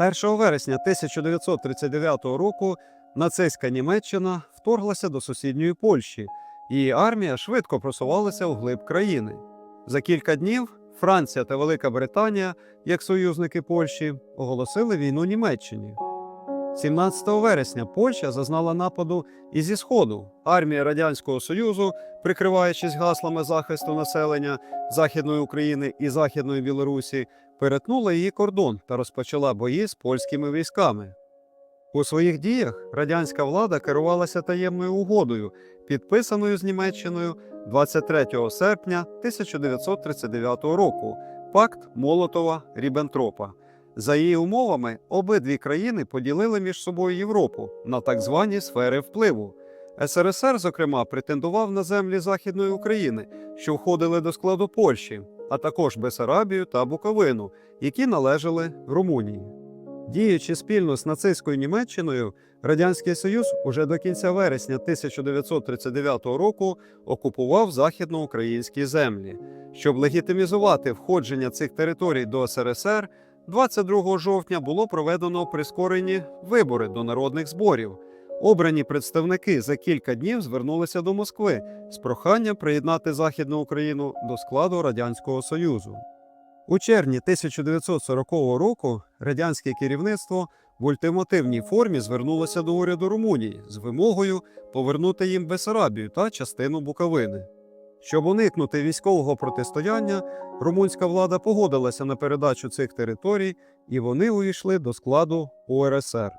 1 вересня 1939 року нацистська Німеччина вторглася до сусідньої Польщі. Її армія швидко просувалася у глиб країни. За кілька днів Франція та Велика Британія, як союзники Польщі, оголосили війну Німеччині. 17 вересня Польща зазнала нападу і зі сходу. Армія Радянського Союзу, прикриваючись гаслами захисту населення Західної України і Західної Білорусі, перетнула її кордон та розпочала бої з польськими військами. У своїх діях радянська влада керувалася таємною угодою, підписаною з Німеччиною 23 серпня 1939 року пакт Молотова Ріббентропа. За її умовами, обидві країни поділили між собою Європу на так звані сфери впливу. СРСР, зокрема, претендував на землі Західної України, що входили до складу Польщі, а також Бесарабію та Буковину, які належали Румунії. Діючи спільно з нацистською Німеччиною, Радянський Союз уже до кінця вересня 1939 року окупував західноукраїнські землі. Щоб легітимізувати входження цих територій до СРСР, 22 жовтня було проведено прискорені вибори до народних зборів. Обрані представники за кілька днів звернулися до Москви з проханням приєднати Західну Україну до складу Радянського Союзу. У червні 1940 року радянське керівництво в ультимативній формі звернулося до уряду Румунії з вимогою повернути їм Бесарабію та частину Буковини. Щоб уникнути військового протистояння, румунська влада погодилася на передачу цих територій, і вони увійшли до складу УРСР.